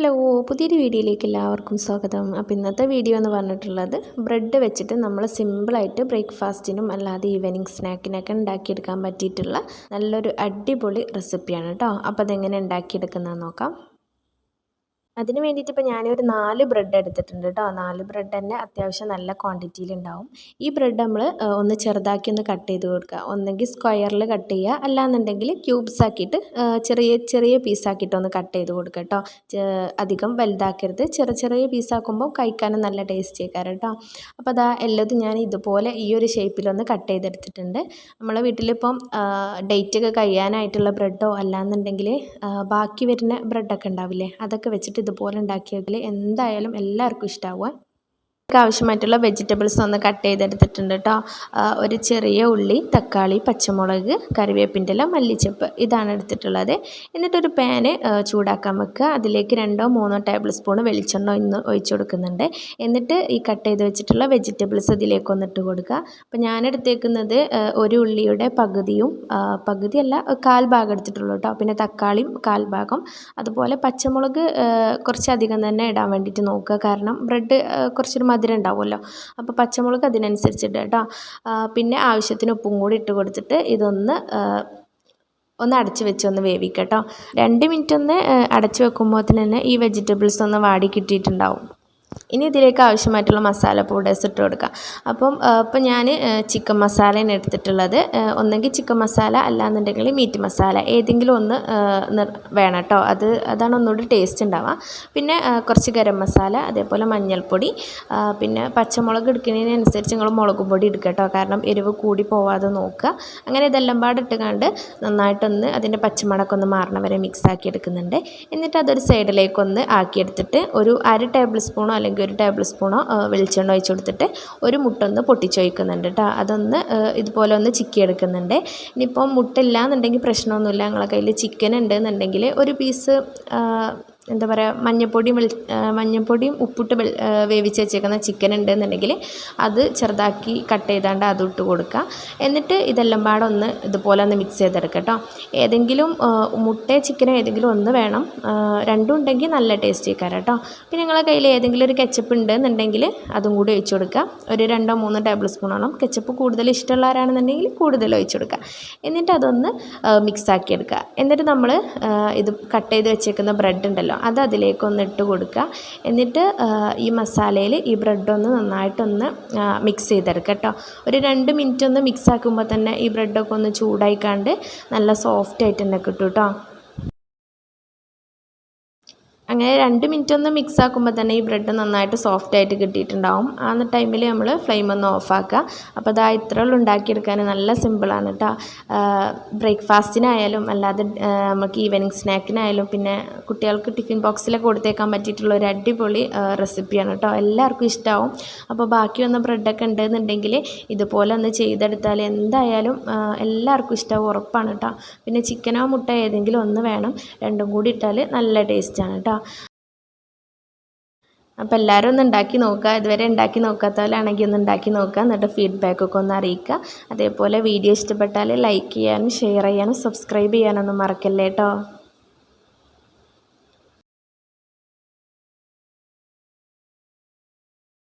Hello പുതിയൊരു വീഡിയോയിലേക്ക് എല്ലാവർക്കും സ്വാഗതം. അപ്പോൾ ഇന്നത്തെ വീഡിയോ എന്ന് പറഞ്ഞിട്ടുള്ളത് ബ്രെഡ് വെച്ചിട്ട് നമ്മൾ സിമ്പിളായിട്ട് ബ്രേക്ക്ഫാസ്റ്റിനും അല്ലാതെ ഈവനിങ് സ്നാക്കിനൊക്കെ ഉണ്ടാക്കിയെടുക്കാൻ പറ്റിയിട്ടുള്ള നല്ലൊരു അടിപൊളി റെസിപ്പിയാണ് കേട്ടോ അപ്പോൾ അതെങ്ങനെ ഉണ്ടാക്കിയെടുക്കുന്നതെന്ന് നോക്കാം. അതിന് വേണ്ടിയിട്ട് ഇപ്പോൾ ഞാനൊരു നാല് ബ്രെഡ് എടുത്തിട്ടുണ്ട് കേട്ടോ. നാല് ബ്രെഡ് തന്നെ അത്യാവശ്യം നല്ല ക്വാണ്ടിറ്റിയിൽ ഉണ്ടാവും ഈ ബ്രെഡ് നമ്മൾ ഒന്ന് ചെറുതാക്കി ഒന്ന് കട്ട് ചെയ്ത് കൊടുക്കുക ഒന്നെങ്കിൽ സ്ക്വയറിൽ കട്ട് ചെയ്യുക അല്ലാന്നുണ്ടെങ്കിൽ ക്യൂബ്സ് ആക്കിയിട്ട് ചെറിയ ചെറിയ പീസാക്കിയിട്ട് ഒന്ന് കട്ട് ചെയ്ത് കൊടുക്കുക കേട്ടോ. അധികം വലുതാക്കരുത്. ചെറിയ ചെറിയ പീസാക്കുമ്പോൾ കഴിക്കാനും നല്ല ടേസ്റ്റ് ആക്കാറ് കേട്ടോ. അപ്പോൾ അതാ എല്ലാതും ഞാൻ ഇതുപോലെ ഈ ഒരു ഷേപ്പിലൊന്ന് കട്ട് ചെയ്തെടുത്തിട്ടുണ്ട്. നമ്മളെ വീട്ടിലിപ്പം ഡേറ്റ് ഒക്കെ കഴിയാനായിട്ടുള്ള ബ്രെഡോ അല്ലാന്നുണ്ടെങ്കിൽ ബാക്കി വരുന്ന ബ്രെഡൊക്കെ ഉണ്ടാവില്ലേ അതൊക്കെ വെച്ചിട്ട് ഇതുപോലെ ഉണ്ടാക്കിയെങ്കിൽ എന്തായാലും എല്ലാവർക്കും ഇഷ്ടമാവുക ആവശ്യമായിട്ടുള്ള വെജിറ്റബിൾസ് ഒന്ന് കട്ട് ചെയ്തെടുത്തിട്ടുണ്ട് കേട്ടോ ഒരു ചെറിയ ഉള്ളി തക്കാളി പച്ചമുളക് കറിവേപ്പിന്റെ ഇല മല്ലിച്ചപ്പ് ഇതാണ് എടുത്തിട്ടുള്ളത്. എന്നിട്ടൊരു പാന് ചൂടാക്കാൻ വെക്കുക. അതിലേക്ക് രണ്ടോ മൂന്നോ ടേബിൾ സ്പൂൺ വെളിച്ചെണ്ണ ഇന്ന് ഒഴിച്ചു കൊടുക്കുന്നുണ്ട്. എന്നിട്ട് ഈ കട്ട് ചെയ്ത് വെച്ചിട്ടുള്ള വെജിറ്റബിൾസ് ഇതിലേക്ക് ഒന്നിട്ട് കൊടുക്കുക. അപ്പോൾ ഞാൻ എടുത്തേക്കുന്നത് ഒരു ഉള്ളിയുടെ പകുതിയും പകുതിയല്ല കാൽ ഭാഗം എടുത്തിട്ടുള്ളൂ കേട്ടോ പിന്നെ തക്കാളിയും കാൽ ഭാഗം. അതുപോലെ പച്ചമുളക് കുറച്ചധികം തന്നെ ഇടാൻ വേണ്ടിയിട്ട് നോക്കുക. കാരണം ബ്രെഡ് കുറച്ചൊരു മധുരം ഉണ്ടാവുമല്ലോ അപ്പോൾ പച്ചമുളക് അതിനനുസരിച്ചിട്ട് കേട്ടോ. പിന്നെ ആവശ്യത്തിന് ഉപ്പും കൂടി ഇട്ട് കൊടുത്തിട്ട് ഇതൊന്ന് ഒന്ന് അടച്ച് വെച്ച് ഒന്ന് വേവിക്കാം കേട്ടോ. രണ്ട് മിനിറ്റ് ഒന്ന് അടച്ച് വെക്കുമ്പോൾ തന്നെ ഈ വെജിറ്റബിൾസ് ഒന്ന് വാടി കിട്ടിയിട്ടുണ്ടാവും. ഇനി ഇതിലേക്ക് ആവശ്യമായിട്ടുള്ള മസാല പൗഡേഴ്സ് ഇട്ട് കൊടുക്കുക അപ്പം ഇപ്പം ഞാൻ ചിക്കൻ മസാലയാണ് എടുത്തിട്ടുള്ളത്. ഒന്നെങ്കിൽ ചിക്കൻ മസാല അല്ലാന്നുണ്ടെങ്കിൽ മീറ്റ് മസാല ഏതെങ്കിലും ഒന്ന് വേണം കേട്ടോ. അത് അതാണ് ഒന്നുകൂടി ടേസ്റ്റ് ഉണ്ടാവുക പിന്നെ കുറച്ച് ഗരം മസാല അതേപോലെ മഞ്ഞൾപ്പൊടി പിന്നെ പച്ചമുളക് എടുക്കുന്നതിനനുസരിച്ച് നിങ്ങൾ മുളക് പൊടി എടുക്കുക കേട്ടോ. കാരണം എരിവ് കൂടി പോവാതെ നോക്കുക അങ്ങനെ ഇതെല്ലാം പാടെ ഇട്ടുകൊണ്ട് നന്നായിട്ടൊന്ന് അതിന്റെ പച്ചമുളകൊന്ന് മാറണ വരെ മിക്സ് ആക്കി എടുക്കുന്നുണ്ട്. എന്നിട്ട് അതൊരു സൈഡിലേക്കൊന്ന് ആക്കിയെടുത്തിട്ട് ഒരു അര ടേബിൾ സ്പൂണോ അല്ലെങ്കിൽ ഒരു ടേബിൾ സ്പൂണോ വെളിച്ചെണ്ണ ഒഴിച്ച് കൊടുത്തിട്ട് ഒരു മുട്ട ഒന്ന് പൊട്ടിച്ചൊഴിക്കുന്നുണ്ട് കേട്ടോ അതൊന്ന് ഇതുപോലെ ഒന്ന് ചിക്കി എടുക്കുന്നുണ്ട് ഇനിയിപ്പോൾ മുട്ട ഇല്ല എന്നുണ്ടെങ്കിൽ പ്രശ്നമൊന്നുമില്ല. ഞങ്ങളെ കയ്യിൽ ചിക്കൻ ഉണ്ട് എന്നുണ്ടെങ്കിൽ ഒരു പീസ് എന്താ പറയുക മഞ്ഞൾപ്പൊടിയും വെളി മഞ്ഞൾപ്പൊടിയും ഉപ്പിട്ട് വേവിച്ച് വെച്ചേക്കുന്ന ചിക്കൻ ഉണ്ടെന്നുണ്ടെങ്കിൽ അത് ചെറുതാക്കി കട്ട് ചെയ്താണ്ട് അതും ഇട്ട് കൊടുക്കുക. എന്നിട്ട് ഇതെല്ലാം പാടെ ഒന്ന് ഇതുപോലെ ഒന്ന് മിക്സ് ചെയ്തെടുക്കുക കേട്ടോ ഏതെങ്കിലും മുട്ട ചിക്കനോ ഏതെങ്കിലും ഒന്ന് വേണം. രണ്ടും ഉണ്ടെങ്കിൽ നല്ല ടേസ്റ്റ് ആയിക്കാരം കേട്ടോ പിന്നെ നിങ്ങളെ കയ്യിൽ ഏതെങ്കിലും ഒരു കെച്ചപ്പ് ഉണ്ടെന്നുണ്ടെങ്കിൽ അതും കൂടി ഒഴിച്ച് കൊടുക്കുക. ഒരു രണ്ടോ മൂന്നോ ടേബിൾ സ്പൂണോളം കെച്ചപ്പ് കൂടുതൽ ഇഷ്ടമുള്ളവരാണെന്നുണ്ടെങ്കിൽ കൂടുതൽ ഒഴിച്ച് കൊടുക്കുക. എന്നിട്ട് അതൊന്ന് മിക്സ് ആക്കി എടുക്കുക. എന്നിട്ട് നമ്മൾ ഇത് കട്ട് ചെയ്ത് വെച്ചേക്കുന്ന ബ്രെഡ് ഉണ്ടല്ലോ അത് അതിലേക്കൊന്ന് ഇട്ട് കൊടുക്കുക. എന്നിട്ട് ഈ മസാലയിൽ ഈ ബ്രെഡൊന്ന് നന്നായിട്ടൊന്ന് മിക്സ് ചെയ്തെടുക്കുക കേട്ടോ. ഒരു രണ്ട് മിനിറ്റ് ഒന്ന് മിക്സ് ആക്കുമ്പോൾ തന്നെ ഈ ബ്രെഡൊക്കെ ഒന്ന് ചൂടായിക്കാണ്ട് നല്ല സോഫ്റ്റ് ആയിട്ട് തന്നെ കിട്ടും കേട്ടോ. അങ്ങനെ രണ്ട് മിനിറ്റ് ഒന്ന് മിക്സ് ആക്കുമ്പോൾ തന്നെ ഈ ബ്രെഡ് നന്നായിട്ട് സോഫ്റ്റ് ആയിട്ട് കിട്ടിയിട്ടുണ്ടാവും. ആ ടൈമിൽ നമ്മൾ ഫ്ലെയിം ഒന്ന് ഓഫാക്കുക അപ്പോൾ അതാ ഇത്രയുള്ള ഉണ്ടാക്കിയെടുക്കാൻ. നല്ല സിമ്പിളാണ് കേട്ടോ ബ്രേക്ക്ഫാസ്റ്റിനായാലും അല്ലാതെ നമുക്ക് ഈവനിങ് സ്നാക്കിനായാലും പിന്നെ കുട്ടികൾക്ക് ടിഫിൻ ബോക്സിലൊക്കെ കൊടുത്തേക്കാൻ പറ്റിയിട്ടുള്ള ഒരു അടിപൊളി റെസിപ്പിയാണ് കേട്ടോ എല്ലാവർക്കും ഇഷ്ടമാവും അപ്പോൾ ബാക്കി വന്ന ബ്രെഡൊക്കെ ഉണ്ടെന്നുണ്ടെങ്കിൽ ഇതുപോലെ ഒന്ന് ചെയ്തെടുത്താൽ എന്തായാലും എല്ലാവർക്കും ഇഷ്ടമാവും ഉറപ്പാണ് കേട്ടോ പിന്നെ ചിക്കനോ മുട്ട ഏതെങ്കിലും ഒന്ന് വേണം. രണ്ടും കൂടി ഇട്ടാൽ നല്ല ടേസ്റ്റാണ് കേട്ടോ അപ്പോൾ എല്ലാവരും ഒന്ന് ഉണ്ടാക്കി നോക്കുക. ഇതുവരെ ഉണ്ടാക്കി നോക്കാത്തവരാണെങ്കിൽ ഒന്ന് ഉണ്ടാക്കി നോക്കുക. എന്നിട്ട് ഫീഡ്ബാക്കൊക്കെ ഒന്ന് അറിയിക്കുക. അതേപോലെ വീഡിയോ ഇഷ്ടപ്പെട്ടാൽ ലൈക്ക് ചെയ്യാനും ഷെയർ ചെയ്യാനും സബ്സ്ക്രൈബ് ചെയ്യാനൊന്നും മറക്കല്ലേ കേട്ടോ